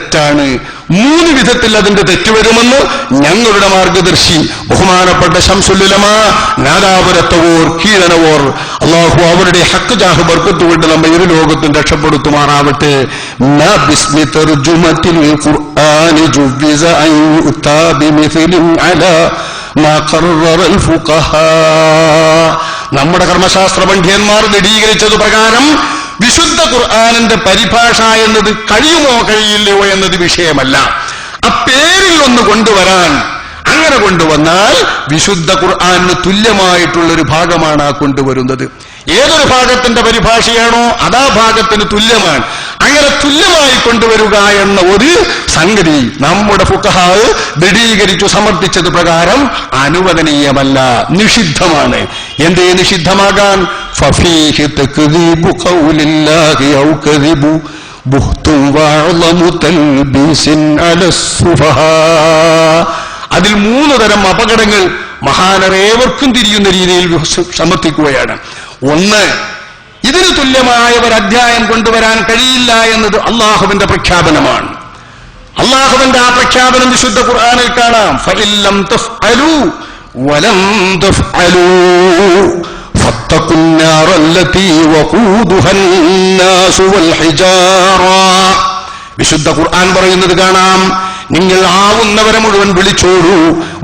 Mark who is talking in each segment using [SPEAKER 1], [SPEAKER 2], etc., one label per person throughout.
[SPEAKER 1] തെറ്റാണ്. മൂന്ന് വിധത്തിൽ അതിന്റെ തെറ്റ് വരുമെന്ന് ഞങ്ങളുടെ മാർഗദർശി ബഹുമാനപ്പെട്ട ശംസുല്ലുലമ നാദാപുരത്തവോർ കീഴനവോർ അള്ളാഹു അവരുടെ ഹക്ക് ജാഹ് ബർക്കത്തുകൊണ്ട് നമ്മെ ഇരു ലോകത്തും രക്ഷപ്പെടുത്തുമാറാവട്ടെ. നമ്മുടെ കർമ്മശാസ്ത്ര പണ്ഡിതന്മാർ ദൃഢീകരിച്ചത് പ്രകാരം വിശുദ്ധ ഖുർആാനിന്റെ പരിഭാഷ എന്നത് കഴിയുമോ കഴിയില്ലയോ എന്നത് വിഷയമല്ല. ആ പേരിൽ ഒന്ന് കൊണ്ടുവരാൻ അങ്ങനെ കൊണ്ടുവന്നാൽ വിശുദ്ധ ഖുർആാനിന് തുല്യമായിട്ടുള്ള ഒരു ഭാഗമാണ് ആ കൊണ്ടുവരുന്നത്. ഏതൊരു ഭാഗത്തിന്റെ പരിഭാഷയാണോ അതാ ഭാഗത്തിന് തുല്യമാണ്. അങ്ങനെ തുല്യമായി കൊണ്ടുവരിക എന്ന ഒരു സംഗതി നമ്മുടെ ഫുക്കഹാവ് ദൃഢീകരിച്ചു സമർപ്പിച്ചത് പ്രകാരം അനുവദനീയമല്ല നിഷിദ്ധമാണ്. എന്തേ നിഷിദ്ധമാകാൻ? ഫഫീഹി الله أو ഔ കദിബു ബുഹ്തും تلبيس على السفهاء. അതിൽ മൂന്ന് തരം അപകടങ്ങൾ മഹാനരേവർക്കും തിരിയുന്ന രീതിയിൽ സമർത്ഥിക്കുകയാണ് ഒന്ന് ഇതിന് തുല്യമായ ഒരു അധ്യായം കൊണ്ടുവരാൻ കഴിയില്ല എന്നത് അള്ളാഹുവിന്റെ പ്രഖ്യാപനമാണ്. അള്ളാഹുവിന്റെ ആ പ്രഖ്യാപനം വിശുദ്ധ ഖുർആനിൽ കാണാം. ഫഇല്ലം തഫ്അലു വലം തഫ്അലു. فاتقوا النار التي وقودها الناس والحجارة വിശുദ്ധ ഖുർആൻ പറയുന്നത് കാണാം നിങ്ങൾ ആവുന്നവരെ മുഴുവൻ വിളിച്ചോളൂ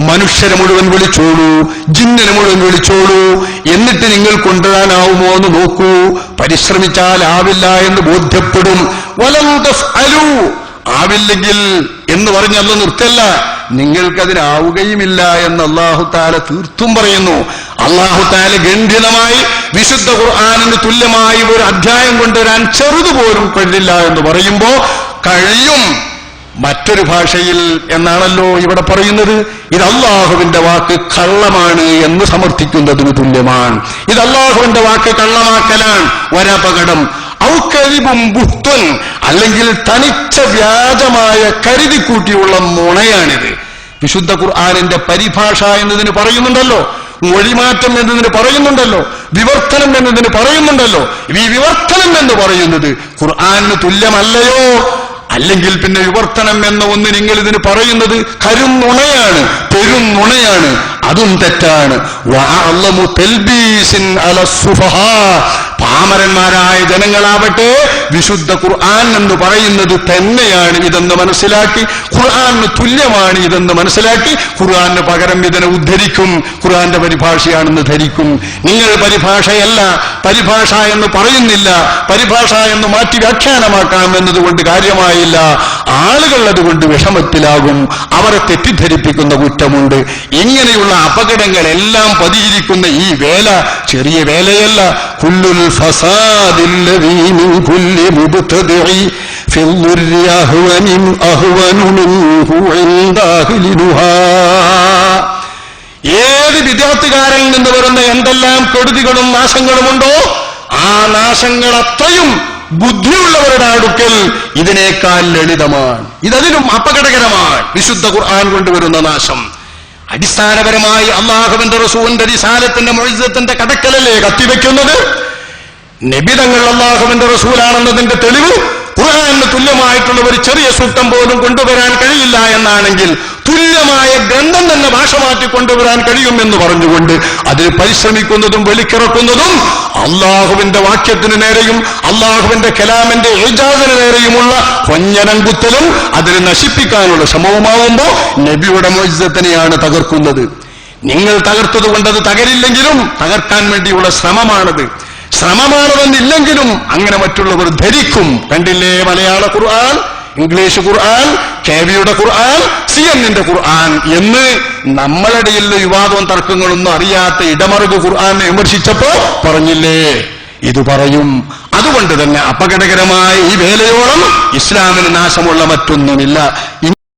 [SPEAKER 1] മനുഷ്യരെ മുഴുവൻ വിളിച്ചോളൂ ജിന്നിനെ മുഴുവൻ വിളിച്ചോളൂ എന്നിട്ട് നിങ്ങൾ കൊണ്ടുവരാനാവുമോ എന്ന് നോക്കൂ പരിശ്രമിച്ചാൽ ആവില്ല എന്ന് ബോധ്യപ്പെടും വലം തഫ്അലു ആവില്ലെങ്കിൽ എന്ന് പറഞ്ഞല്ല നിർത്തല്ല നിങ്ങൾക്കതിനാവുകയുമില്ല എന്ന് അള്ളാഹു താല തീർത്തും പറയുന്നു അള്ളാഹു താല ഗണ്ഡിതമായി വിശുദ്ധ ഖുർആാനിന് തുല്യമായി ഒരു അധ്യായം കൊണ്ടുവരാൻ ചെറുതുപോലും കഴിയില്ല എന്ന് പറയുമ്പോ കഴിയും മറ്റൊരു ഭാഷയിൽ എന്നാണല്ലോ ഇവിടെ പറയുന്നത്. ഇത് അള്ളാഹുവിന്റെ വാക്ക് കള്ളമാണ് എന്ന് സമർത്ഥിക്കുന്നതിന് തുല്യമാണ്. ഇത് അള്ളാഹുവിന്റെ വാക്ക് കള്ളമാക്കലാണ്. ഒരപകടം. ഔക്കരിപും ബുഹ്തുൻ അല്ലെങ്കിൽ തനിച്ച വ്യാജമായ കരുതിക്കൂട്ടിയുള്ള മുണയാണിത് വിശുദ്ധ ഖുർആാനിന്റെ പരിഭാഷ എന്നതിന് പറയുന്നുണ്ടല്ലോ. മൊഴിമാറ്റം എന്നതിന് പറയുന്നുണ്ടല്ലോ വിവർത്തനം എന്നതിന് പറയുന്നുണ്ടല്ലോ. ഈ വിവർത്തനം എന്ന് പറയുന്നത് ഖുർആാനിന് തുല്യമല്ലയോ? അല്ലെങ്കിൽ പിന്നെ വിവർത്തനം എന്ന ഒന്ന് നിങ്ങൾ ഇതിന് പറയുന്നത് കരുന്നുണയാണ് പെരുന്നുണയാണ് അതും തെറ്റാണ്. പാമരന്മാരായ ജനങ്ങളാവട്ടെ വിശുദ്ധ ഖുർആൻ എന്ന് പറയുന്നത് തന്നെയാണ് ഇതെന്ന് മനസ്സിലാക്കി. ഖുർആന് തുല്യമാണ് ഇതെന്ന് മനസ്സിലാക്കി. ഖുർആന് പകരം ഇതിനെ ഉദ്ധരിക്കും. ഖുർആന്റെ പരിഭാഷയാണെന്ന് ധരിക്കും. നിങ്ങൾ പരിഭാഷയല്ല. പരിഭാഷ എന്ന് പറയുന്നില്ല. പരിഭാഷ എന്ന് മാറ്റി വ്യാഖ്യാനമാക്കാം എന്നതുകൊണ്ട് കാര്യമായില്ല. ആളുകൾ അതുകൊണ്ട് വിഷമത്തിലാകും. അവരെ തെറ്റിദ്ധരിപ്പിക്കുന്ന കുറ്റമുണ്ട്. ഇങ്ങനെയുള്ള അപകടങ്ങളെല്ലാം പതിയിരിക്കുന്ന ഈ വേല ചെറിയ വേലയല്ല. കുല്ലുൽ ഏത് വിദ്യാർത്ഥികാരിൽ നിന്ന് വരുന്ന എന്തെല്ലാം കെടുതികളും നാശങ്ങളുമുണ്ടോ ആ നാശങ്ങളത്രയും ബുദ്ധിയുള്ളവരുടെ അടുക്കൽ ഇതിനേക്കാൾ ലളിതമാണ്. ഇതതിലും അപകടകരമാണ്. വിശുദ്ധ ഖുർആൻ കൊണ്ടുവരുന്ന നാശം. അടിസ്ഥാനപരമായി അള്ളാഹുവിന്റെ റസൂലിന്റെ റിസാലത്തിന്റെ മൊഴിസത്തിന്റെ കടക്കലല്ലേ കത്തിവെക്കുന്നത്? നബിതങ്ങൾ അള്ളാഹുവിന്റെ റസൂലാണെന്നതിന്റെ തെളിവ് ഖുർആാനിന് തുല്യമായിട്ടുള്ള ഒരു ചെറിയ സൂക്തം പോലും കൊണ്ടുവരാൻ കഴിയില്ല എന്നാണെങ്കിൽ തുല്യമായ ഗ്രന്ഥം തന്നെ ഭാഷ മാറ്റി കൊണ്ടുവരാൻ കഴിയുമെന്ന് പറഞ്ഞുകൊണ്ട് അതിൽ പരിശ്രമിക്കുന്നതും വെളിക്കിറക്കുന്നതും അള്ളാഹുവിന്റെ വാക്യത്തിന് നേരെയും അള്ളാഹുവിന്റെ കലാമിന്റെ ഏജാദിന് നേരെയുമുള്ള കൊഞ്ഞനം കുത്തലും അതിനെ നശിപ്പിക്കാനുള്ള ശ്രമവുമാവുമ്പോ നബിയുടെ മോചിതത്തിനെയാണ് തകർക്കുന്നത്. നിങ്ങൾ തകർത്തത് കൊണ്ട് അത് തകരില്ലെങ്കിലും തകർക്കാൻ വേണ്ടിയുള്ള ശ്രമമാണത്. ശ്രമമാണതെന്നില്ലെങ്കിലും അങ്ങനെ മറ്റുള്ളവർ ധരിക്കും. കണ്ടില്ലേ മലയാള ഖുർആൻ? ഇംഗ്ലീഷ് ഖുർആൻ കെവിയുടെ ഖുർആൻ സി എന്നിന്റെ ഖുർആൻ എന്ന് നമ്മളിടയിൽ വിവാദവും തർക്കങ്ങളൊന്നും അറിയാത്ത ഇടമറുക് ഖുർആനെ വിമർശിച്ചപ്പോ പറഞ്ഞില്ലേ? ഇത് പറയും. അതുകൊണ്ട് തന്നെ അപകടകരമായ ഈ വേലയോളം ഇസ്ലാമിന് നാശമുള്ള മറ്റൊന്നുമില്ല.